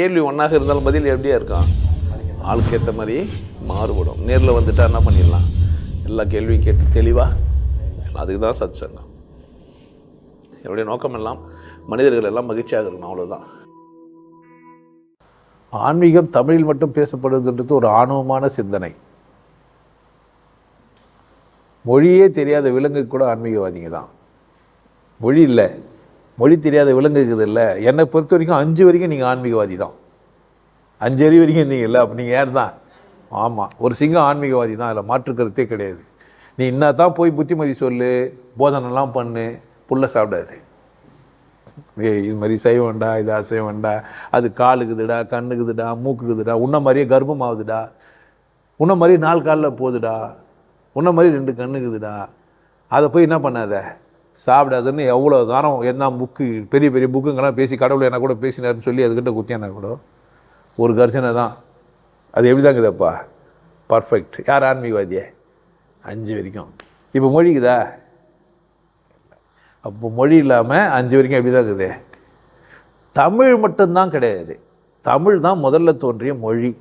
கேள்வி ஒன்றாக இருந்தாலும் பதில் எப்படியா இருக்கும்? ஆளுக்கு ஏற்ற மாதிரி மாறுபடும். நேரில் வந்துட்டால் என்ன பண்ணிடலாம்? எல்லா கேள்வியும் கேட்டு தெளிவாக அதுக்கு தான் சத் சங்கம் என்னுடைய நோக்கம் எல்லாம் மனிதர்கள் எல்லாம் மகிழ்ச்சியாக இருக்கணும் அவ்வளோதான் ஆன்மீகம் தமிழில் மட்டும் பேசப்படுவதுன்றது ஒரு ஆணவமான சிந்தனை. மொழியே தெரியாத விலங்கு கூட ஆன்மீகவாதிங்க தான். மொழி இல்லை. மொழி தெரியாத விலங்குக்குது இல்லை. என்னை பொறுத்த வரைக்கும் அஞ்சு வரைக்கும் நீங்கள் ஆன்மீகவாதி தான். அஞ்சு அறிவு வரைக்கும் இருந்தீங்க இல்லை. அப்போ நீங்கள் யார் தான்? ஆமாம் ஒரு சிங்கம் ஆன்மீகவாதி தான். அதில் மாற்று கருத்தே கிடையாது. நீ என்ன தான் போய் புத்திமதி சொல்லு போதனைலாம் பண்ணு புல்ல சாப்பிடாது. ஏய் இது மாதிரி செய்வண்டா இது அசைவண்டா அது காலுக்குதுடா கண்ணுக்குதுடா மூக்குக்குதுடா உன்ன மாதிரியே கர்ப்பம் ஆகுதுடா உன்ன மாதிரி நாலு காலில் போகுதுடா உன்ன மாதிரி ரெண்டு கண்ணுக்குதுடா அதை போய் என்ன பண்ணாத? சாப்பிடாதுன்னு எவ்வளோ தாரம் என்ன புக்கு பெரிய பெரிய புக்குங்கெல்லாம் பேசி கடவுள் என்ன கூட பேசினாருன்னு சொல்லி அதுக்கிட்ட குத்தியானா கூட? ஒரு கர்ஜனை தான். அது எப்படி தாங்குதப்பா பர்ஃபெக்ட் யார் ஆன்மீகவாதியே அஞ்சு வரைக்கும். இப்போ மொழிக்குதா? அப்போ மொழி இல்லாமல் அஞ்சு வரைக்கும் எப்படி தான் இருக்குது? தமிழ் மட்டும்தான் கிடையாது. தமிழ் தான் முதல்ல தோன்றிய மொழி.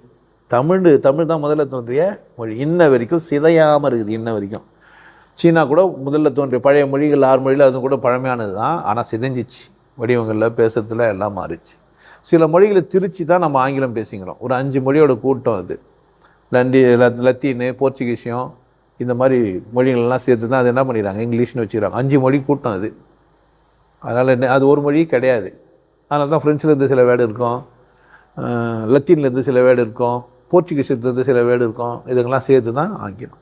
தமிழ் தமிழ் தான் முதல்ல தோன்றிய மொழி. இன்ன வரைக்கும் சிதையாமல் இருக்குது இன்ன வரைக்கும். சீனா கூட முதல்ல தோன்றிய பழைய மொழிகள் ஆறு மொழியில் அது கூட பழமையானது தான். ஆனால் சிதைஞ்சிச்சு. வடிவங்களில் பேசுறதுல எல்லாம் மாறிச்சு. சில மொழிகளை திருச்சி தான் நம்ம ஆங்கிலம் பேசிக்கிறோம். ஒரு அஞ்சு மொழியோட கூட்டம் அது. லண்டி லத்தீனு போர்ச்சுகீசியம் இந்த மாதிரி மொழிகள்லாம் சேர்த்து தான் அது என்ன பண்ணிடுறாங்க இங்கிலீஷ்னு வச்சுக்கிறாங்க. அஞ்சு மொழி கூட்டம் அது. அதனால் என்ன அது ஒரு மொழி கிடையாது. அதனால தான் ஃப்ரெஞ்சிலேருந்து சில வேர்டு இருக்கும். லத்தீன்லேருந்து சில வேர்டு இருக்கும். போர்ச்சுகீஸ்லேருந்து சில வேர்டு இருக்கும். இதுக்கெல்லாம் சேர்த்து தான் ஆங்கிலம்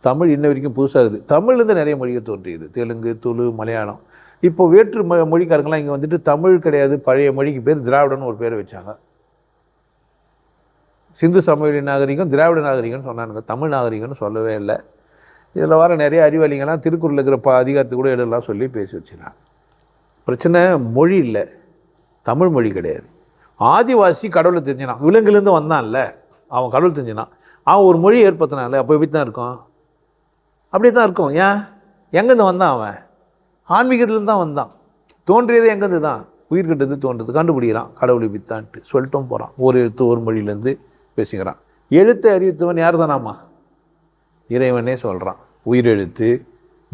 தமிழ் இன்ன வரைக்கும் புதுசாக இருக்குது. தமிழ்லேருந்து நிறைய மொழிகள் தோன்றியது. தெலுங்கு துளு மலையாளம். இப்போ வேற்று மொ மொழிக்காரங்களாம் இங்கே வந்துட்டு தமிழ் கிடையாது பழைய மொழிக்கு பேர் திராவிடன்னு ஒரு பேர் வச்சாங்க. சிந்து சமவெளி நாகரிகம் திராவிட நாகரிகம்னு சொன்னானுங்க. தமிழ் நாகரிகம்னு சொல்லவே இல்லை. இதில் வர நிறைய அறிவாளிகள்லாம் திருக்குறளில் இருக்கிற ப அதிகாரத்தை கூட எழுதலாம் சொல்லி பேசி வச்சுக்கிறாங்க. பிரச்சனை மொழி இல்லை. தமிழ் மொழி கிடையாது. ஆதிவாசி கடவுளை தெரிஞ்சினான். விலங்குலேருந்து வந்தான்ல அவன் கடவுள் தெரிஞ்சினான். அவன் ஒரு மொழி ஏற்படுத்தினான்ல. அப்போ எப்படி தான் இருக்கும்? அப்படி தான் இருக்கும். ஏன்? எங்கேருந்து வந்தான் அவன்? ஆன்மீகத்துலேருந்து தான் வந்தான். தோன்றியது எங்கேருந்து தான்? உயிர்கிட்டேருந்து தோன்றது. கண்டுபிடிக்கிறான். கடவுளை பித்தான்ட்டு சொல்லிட்டும் போகிறான் ஒரு எழுத்து ஒரு மொழியிலேருந்து பேசுகிறான். எழுத்தை அறிவித்தவன் யார் தானாமா இறைவனே சொல்கிறான் உயிரெழுத்து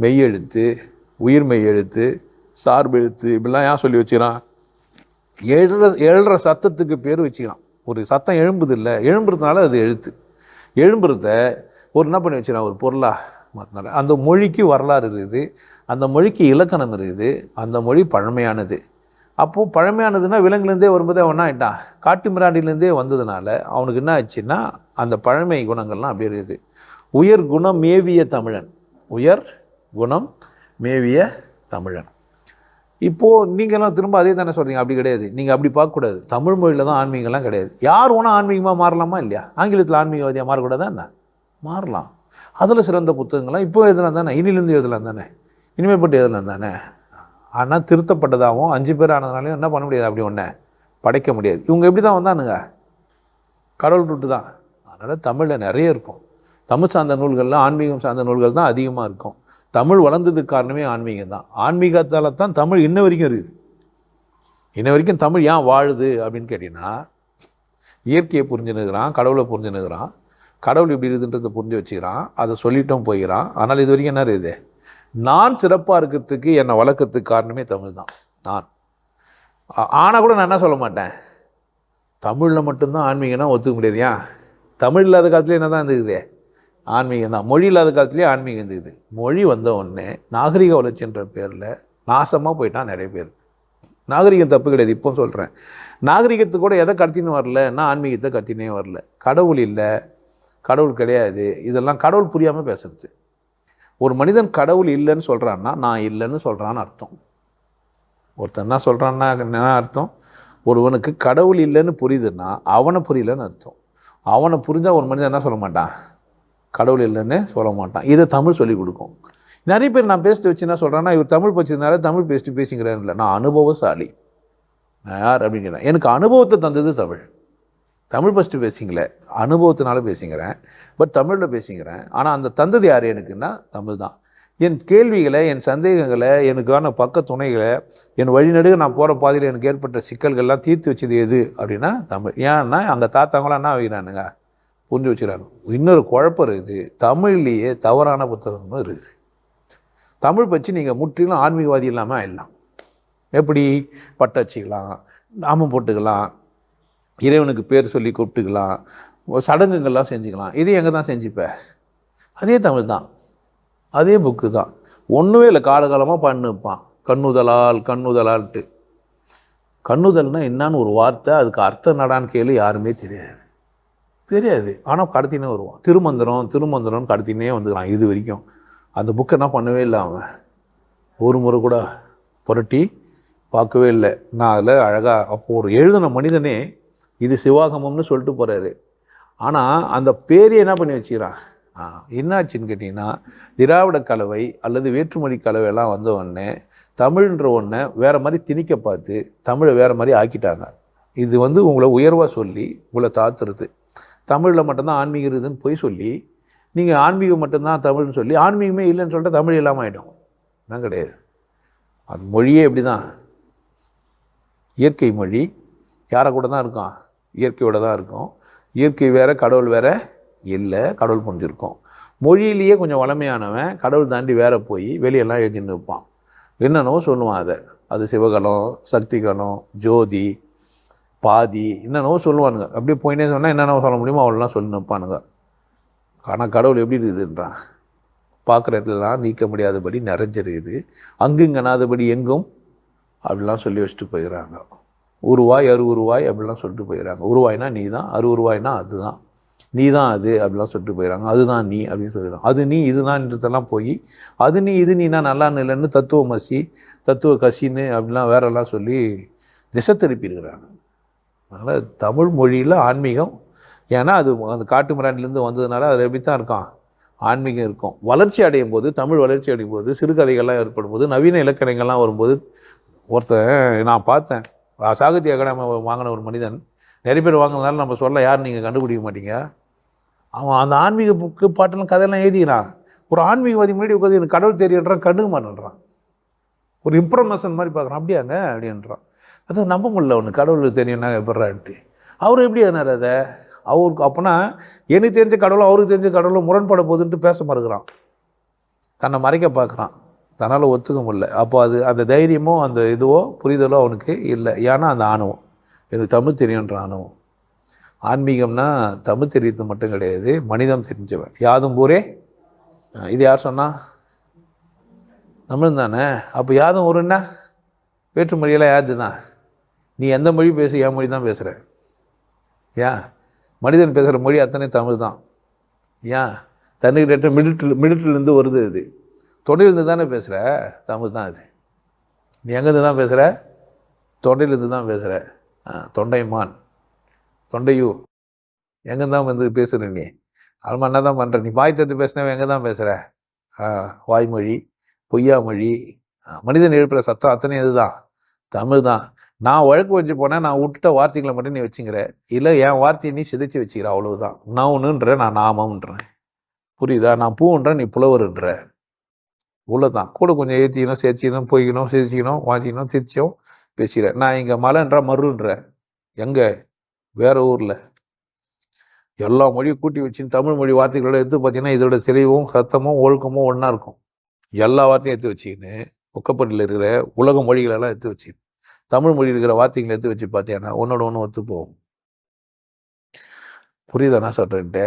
மெய்யெழுத்து உயிர்மெய் எழுத்து சார்பு எழுத்து இப்படிலாம் ஏன் சொல்லி வச்சுக்கிறான்? எழுற எழுற சத்தத்துக்கு பேர் வச்சுக்கிறான். ஒரு சத்தம் எழும்புது இல்லை. எழும்புறதுனால அது எழுத்து. எழும்புறத ஒரு என்ன பண்ணி வச்சுக்கிறான்? ஒரு பொருளாக மாற்றினார் அந்த மொழிக்கு வரலாறு இருக்குது அந்த மொழிக்கு இலக்கணம் இருக்குது அந்த மொழி பழமையானது. அப்போது பழமையானதுன்னா விலங்குலேருந்தே வரும்போது அவன் என்ன ஆகிட்டான் காட்டு மிராண்டிலேருந்தே வந்ததுனால அவனுக்கு என்ன ஆச்சுன்னா அந்த பழமை குணங்கள்லாம் அப்படி இருக்குது. உயர் குணம் மேவிய தமிழன். உயர் குணம் மேவிய தமிழன். இப்போது நீங்கள்லாம் திரும்ப அதே தானே சொல்கிறீங்க அப்படி கிடையாது. நீங்கள் அப்படி பார்க்கக்கூடாது. தமிழ் மொழியில் தான் ஆன்மீகம்லாம் கிடையாது. யார் ஒன்றும் ஆன்மீகமாக மாறலாமா இல்லையா? ஆங்கிலத்தில் ஆன்மீகவாதியாக மாறக்கூடாதா என்ன? மாறலாம். அதில் சிறந்த புத்தகங்கள்லாம் இப்போ எழுதலாம் தானே இனிலேருந்து எழுதலாம் தானே இனிமேப்பட்டு எழுதலாம் தானே ஆனால் திருத்தப்பட்டதாகவும் அஞ்சு பேர் ஆனதுனாலையும் என்ன பண்ண முடியாது அப்படி ஒன்று படைக்க முடியாது. இவங்க எப்படி தான் வந்தானுங்க? கடவுள் ரூட்டு தான். அதனால் தமிழில் நிறைய இருக்கும். தமிழ் சார்ந்த நூல்கள்லாம் ஆன்மீகம் சார்ந்த நூல்கள் தான் அதிகமாக இருக்கும். தமிழ் வளர்ந்ததுக்கு காரணமே ஆன்மீகம் தான். ஆன்மீகத்தால் தான் தமிழ் இன்ன வரைக்கும் இருக்குது. இன்ன வரைக்கும் தமிழ் ஏன் வாழுது அப்படின்னு கேட்டிங்கன்னா இயற்கையை புரிஞ்சுனுக்கிறான் கடவுளை புரிஞ்சுனுக்கிறான் கடவுள் இப்படி இருக்குன்றதை புரிஞ்சு வச்சுக்கிறான் அதை சொல்லிட்டும் போயிடறான் ஆனால் இது வரைக்கும் என்ன இருக்குது? நான் சிறப்பாக இருக்கிறதுக்கு என்னை வளர்க்கறதுக்கு காரணமே தமிழ் தான். நான். ஆனால் கூட நான் என்ன சொல்ல மாட்டேன்? தமிழில் மட்டும்தான் ஆன்மீகம்னா ஒத்துக்க முடியாது ஏன்? தமிழ் இல்லாத காலத்துலேயே என்ன தான் இருந்துக்குது ஆன்மீகம் தான். மொழி இல்லாத காலத்துலேயே ஆன்மீகம் இருந்துக்குது மொழி வந்த உடனே நாகரிக வளர்ச்சின்ற பேரில் நாசமாக போயிட்டான் நிறைய பேர். நாகரிகம் தப்பு கிடையாது இப்போ சொல்கிறேன் நாகரிகத்து கூட எதை கடத்தின்னு வரல நான் ஆன்மீகத்தை கத்தினே வரல. கடவுள் இல்லை கடவுள் கிடையாது. இதெல்லாம் கடவுள் புரியாமல் பேசுறது. ஒரு மனிதன் கடவுள் இல்லைன்னு சொல்கிறான்னா நான் இல்லைன்னு சொல்கிறான்னு அர்த்தம். ஒருத்தன் என்ன சொல்கிறான்னா என்ன அர்த்தம்? ஒருவனுக்கு கடவுள் இல்லைன்னு புரியுதுன்னா அவனை புரியலன்னு அர்த்தம். அவனை புரிஞ்சால் ஒரு மனிதன் என்ன சொல்ல மாட்டான்? கடவுள் இல்லைன்னு சொல்ல மாட்டான். இதை தமிழ் சொல்லிக் கொடுக்கும். நிறைய பேர் நான் பேசிட்டு வச்சு என்ன சொல்கிறேன்னா இவர் தமிழ் படிச்சதுனால தமிழ் பேசிட்டு பேசிங்கிறேன் இல்லை. நான் அனுபவசாலி. நான் யார் அப்படிங்கிறேன். எனக்கு அனுபவத்தை தந்தது தமிழ். தமிழ் ஃபஸ்ட்டு பேசிங்களே. அனுபவத்தினால பேசிக்கிறேன். பட் தமிழில் பேசிக்கிறேன். ஆனால் அந்த தந்தது யார் எனக்குன்னா தமிழ் தான். என் கேள்விகளை என் சந்தேகங்களை எனக்கான பக்க துணைகளை என் வழிநடுக நான் போகிற பாதையில் எனக்கு ஏற்பட்ட சிக்கல்கள்லாம் தீர்த்து வச்சது எது அப்படின்னா தமிழ். ஏன்னா அந்த தாத்தாங்களாம் என்ன வைக்கிறானுங்க புரிஞ்சு வச்சுக்கிறாங்க இன்னொரு குழப்பம் இருக்குது. தமிழ்லேயே தவறான புத்தகங்களும் இருக்குது. தமிழ் பற்றி நீங்கள் முற்றிலும் ஆன்மீகவாதி இல்லாமல் ஆயிடலாம். எப்படி? பட்டை வச்சுக்கலாம் நாமம் போட்டுக்கலாம். இறைவனுக்கு பேர் சொல்லி கூப்பிட்டுக்கலாம். சடங்குகள்லாம் செஞ்சுக்கலாம். இது எங்கே தான் செஞ்சுப்ப? அதே தமிழ் தான். அதே புக்கு தான். ஒன்றுமே இல்லை காலகாலமாக பண்ணுப்பான். கண்ணுதலால் கண்ணுதலால்ட்டு. கண்ணுதல்னால் என்னன்னு ஒரு வார்த்தை அதுக்கு அர்த்தம் நடான்னு கேள்வி யாருமே தெரியாது. தெரியாது. ஆனால் கடத்தினே வருவான். திருமந்திரம் திருமந்திரம்னு கடத்தினே வந்துக்கிறான் இது வரைக்கும். அந்த புக்கை என்ன பண்ணவே இல்லை அவன். ஒரு முறை கூட புரட்டி பார்க்கவே இல்லை. நான் அதில் அழகாக அப்போது ஒரு எழுதின மனிதனே இது சிவாகமம்னு சொல்லிட்டு போகிறாரு ஆனால் அந்த பேரையே என்ன பண்ணி வச்சுக்கிறான்? ஆ, என்னாச்சுன்னு கேட்டிங்கன்னா திராவிட கலவை அல்லது வேற்றுமொழி கலவையெல்லாம் வந்த உடனே தமிழ்ன்ற ஒன்றை வேறு மாதிரி திணிக்க பார்த்து தமிழை வேறு மாதிரி ஆக்கிட்டாங்க. இது வந்து உங்களை உயர்வாக சொல்லி உங்களை தாத்துறது. தமிழில் மட்டும்தான் ஆன்மீகம் இருக்குதுன்னு பொய் சொல்லி நீங்கள் ஆன்மீகம் மட்டும்தான் தமிழ்னு சொல்லி ஆன்மீகமே இல்லைன்னு சொல்லிட்டு தமிழ் இல்லாமல் ஆகிடும் தான் கிடையாது. அது மொழியே இப்படி தான் இயற்கை மொழி யாரை கூட தான் இருக்கும் இயற்கையோட தான் இருக்கும். இயற்கை வேறு கடவுள் வேறு இல்லை கடவுள் புரிஞ்சிருக்கும். மொழியிலேயே கொஞ்சம் வளமையானவன் கடவுள் தாண்டி வேற போய் வெளியெல்லாம் எழுதின்னு நிற்பான் என்னென்னவோ சொல்லுவான் அதை. அது சிவகலம் சக்திகலம் ஜோதி பாதி என்னென்னவோ சொல்லுவானுங்க. அப்படியே போயினே சொன்னால் என்னென்னவோ சொல்ல முடியுமோ அவள்லாம் சொல்லி நிற்பானுங்க. ஆனால் கடவுள் எப்படி இருக்குதுன்றான். பார்க்குற இடத்துலலாம் நீக்க முடியாதபடி நிறைஞ்சிருக்குது. அங்குங்கனாதபடி எங்கும்? அப்படிலாம் சொல்லி வச்சுட்டு போயிடுறாங்க. உருவாய் அரு உருவாய் அப்படிலாம் சொல்லிட்டு போயிடுறாங்க. உருவாய்னா நீ தான் அரு உருவாய்னா அதுதான் நீ தான் அது அப்படிலாம் சொல்லிட்டு போயிடுறாங்க. அதுதான் நீ அப்படின்னு சொல்லிடுறாங்க. அது நீ இதுதான்றதெல்லாம் போய் அது நீ இது நீனா நல்லா இல்லைன்னு தத்துவமசி தத்துவ கசின்னு அப்படிலாம் வேறெல்லாம் சொல்லி திசை திருப்பி இருக்கிறாங்க அதனால் தமிழ் மொழியில் ஆன்மீகம் ஏன்னா அது அந்த காட்டு மிராண்டிலேருந்து வந்ததுனால அது எப்படி தான் இருக்கான். ஆன்மீகம் இருக்கும். வளர்ச்சி அடையும் போது தமிழ் வளர்ச்சி அடையும் போது சிறுகதைகள்லாம் ஏற்படும் போது நவீன இலக்கணங்கள்லாம் வரும்போது ஒருத்தன் நான் பார்த்தேன் சாகித்ய அகாடமி வாங்கின ஒரு மனிதன் நிறைய பேர் வாங்கினாலும் நம்ம சொல்ல யார் நீங்கள் கண்டுபிடிக்க மாட்டீங்க. அவன் அந்த ஆன்மீக புக்கு பாட்டெல்லாம் கதையெல்லாம் எழுதிக்கிறான். ஒரு ஆன்மீகவாதி முன்னாடி உட்காந்து எனக்கு கடவுள் தெரியுன்றான் கண்டுக்க மாட்டேன்றான். ஒரு இம்ப்ரமேஷன் மாதிரி பார்க்குறான் அப்படியாங்க அப்படின்றான். அதை நம்ப முடியல ஒன்று கடவுள் தெரியும்னா எப்பட்றான்ட்டு அவர் எப்படி எதனார் அதை? அவருக்கு அப்போனா எனக்கு தெரிஞ்ச கடவுளும் அவருக்கு தெரிஞ்ச கடவுளும் முரண்பட போகுதுன்ட்டு பேச மறுக்கிறான். தன்னை மறைக்க பார்க்குறான். தன்னால் ஒத்துக்க முடியல. அப்போ அது அந்த தைரியமோ அந்த இதுவோ புரிதலோ அவனுக்கு இல்லை. ஏன்னா அந்த ஆணவம். எனக்கு தமிழ் தெரியுன்ற ஆணவம். ஆன்மீகம்னா தமிழ் தெரியுது மட்டும் கிடையாது மனிதம் தெரிஞ்சவன். யாதும் ஊரே? இது யார் சொன்னா? தமிழ் தானே? அப்போ யாதும் ஊருன்னா வேற்று மொழியெல்லாம் யாது தான்? நீ எந்த மொழி பேசு என் மொழி தான் பேசுகிற ஏன் மனிதன் பேசுகிற மொழி அத்தனை தமிழ் தான். ஏன் தன்னுக்கிட்ட மிடிட்டில் மிடிட்டிலேருந்து வருது இது. தொண்டையிலேருந்து தானே பேசுகிற தமிழ் தான் அது நீ எங்கேருந்து தான் பேசுகிற தொண்டையிலேருந்து தான் பேசுகிற தொண்டைமான். தொண்டையூர். எங்கே தான் வந்து பேசுகிற நீ? அவன் என்ன தான் பண்ணுற நீ வாய் தத்து பேசினவன் எங்கே தான் பேசுகிற வாய்மொழி பொய்யா மொழி ஆ, மனிதன் எழுப்புகிற சத்தம் அத்தனை இதுதான். தமிழ் தான். நான் வழக்கு வச்சு போனேன் நான் விட்டுட்ட வார்த்தைகளை மட்டும் நீ வச்சுக்கிற இல்லை என் வார்த்தையை நீ சிதைச்சு வச்சுக்கிற அவ்வளவுதான். நான் ஒன்றுன்ற நான் நாமம்ன்றேன். புரியுதா? நான் பூன்ற நீ புலவருன்ற. இவ்வளோதான் கூட கொஞ்சம் ஏற்றிக்கணும் சேர்த்திக்கணும் போய்க்கணும் சிரிச்சிக்கணும் வாங்கிக்கணும் சிரிச்சோம் பேசிக்கிறேன். நான் இங்கே மலைன்ற மருன்ற எங்கே? வேறு ஊரில். எல்லா மொழியும் கூட்டி வச்சுன்னு தமிழ் மொழி வார்த்தைகளோட எடுத்து பார்த்தீங்கன்னா இதோட தெளிவும் சத்தமும் ஒழுக்கமும் ஒன்றா இருக்கும். எல்லா வார்த்தையும் எடுத்து வச்சுக்கின்னு ஒக்கப்பட்டில் இருக்கிற உலக மொழிகளெல்லாம் எடுத்து வச்சு தமிழ் மொழி இருக்கிற வார்த்தைகளை எடுத்து வச்சு பார்த்தீங்கன்னா ஒன்னோட ஒன்று ஒத்து போகும் புரியுதா நான் சொல்கிறேன்ட்டு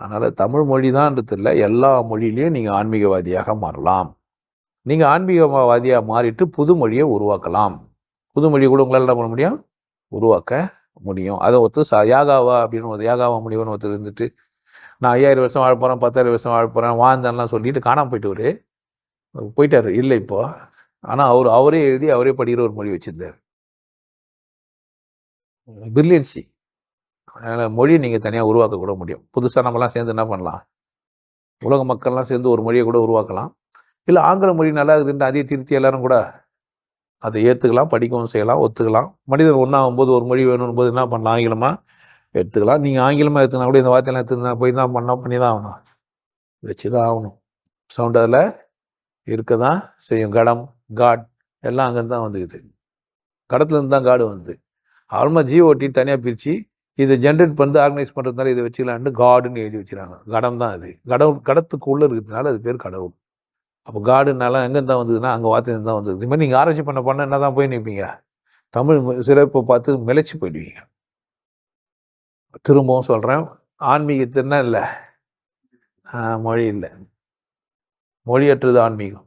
அதனால் தமிழ் மொழி தான்ன்றது இல்லை எல்லா மொழியிலையும் நீங்கள் ஆன்மீகவாதியாக மாறலாம். நீங்கள் ஆன்மீகவாதியாக மாறிட்டு புது மொழியை உருவாக்கலாம். புது மொழி கூட உங்களால் என்ன பண்ண முடியும்? உருவாக்க முடியும். அதை ஒத்து ச யாகாவா அப்படின்னு ஒரு யாகாவா முடியும்னு ஒருத்தர் இருந்துட்டு நான் ஐயாயிரம் வருஷம் வாழ போகிறேன் பத்தாயிரம் வருஷம் வாழ போகிறேன் வாழ்ந்தேன்லாம் சொல்லிட்டு காணாமல் போயிட்டு ஒரு போயிட்டாரு. இல்லை இப்போ. ஆனால் அவர் அவரே எழுதி அவரே படிக்கிற ஒரு மொழி வச்சுருந்தார். பிரில்லியன்சி அதனால் மொழியை நீங்கள் தனியாக உருவாக்க கூட முடியும். புதுசாக நம்மலாம் சேர்ந்து என்ன பண்ணலாம்? உலக மக்கள்லாம் சேர்ந்து ஒரு மொழியை கூட உருவாக்கலாம். இல்லை ஆங்கில மொழி நல்லா இருக்குதுன்ட்டு அதையே திருத்தி எல்லாரும் கூட அதை ஏற்றுக்கலாம் படிக்கவும் செய்யலாம் ஒத்துக்கலாம். மனிதன் ஒன்றாகும் போது ஒரு மொழி வேணும் போது என்ன பண்ணலாம்? ஆங்கிலமாக எடுத்துக்கலாம். நீங்கள் ஆங்கிலமாக எடுத்துனா கூட இந்த வார்த்தையெல்லாம் எடுத்துனா போய் தான் பண்ணால் பண்ணி தான் ஆகணும். வச்சு தான் ஆகணும். சவுண்ட் அதில் இருக்க தான் செய்யும். கடம் காட் எல்லாம் அங்கேருந்து தான் வந்துக்குது. கடத்துலேருந்து தான் காடு வந்து ஆல்மா ஜிஓடி தனியாக பிரித்து இதை ஜென்ரேட் பண்ணி ஆர்கனைஸ் பண்ணுறதுனால இதை வச்சுக்கலான்னு காடுன்னு எழுதி வச்சுருக்காங்க கடம் தான் அது. கடவுள் கடத்துக்குள்ளே இருக்கிறதுனால அது பேர் கடவுள். அப்போ காடுனால எங்கே தான் வந்ததுன்னா அங்கே வார்த்தையிருந்து தான் வந்தது. இது மாதிரி நீங்கள் ஆராய்ச்சி பண்ண பண்ண என்ன தான் போய் நிற்பீங்க தமிழ் சிறப்பை பார்த்து மிளைச்சி போயிடுவீங்க. திரும்பவும் சொல்கிறேன் ஆன்மீகத்தின்னா இல்லை. மொழி இல்லை. மொழியற்றது ஆன்மீகம்.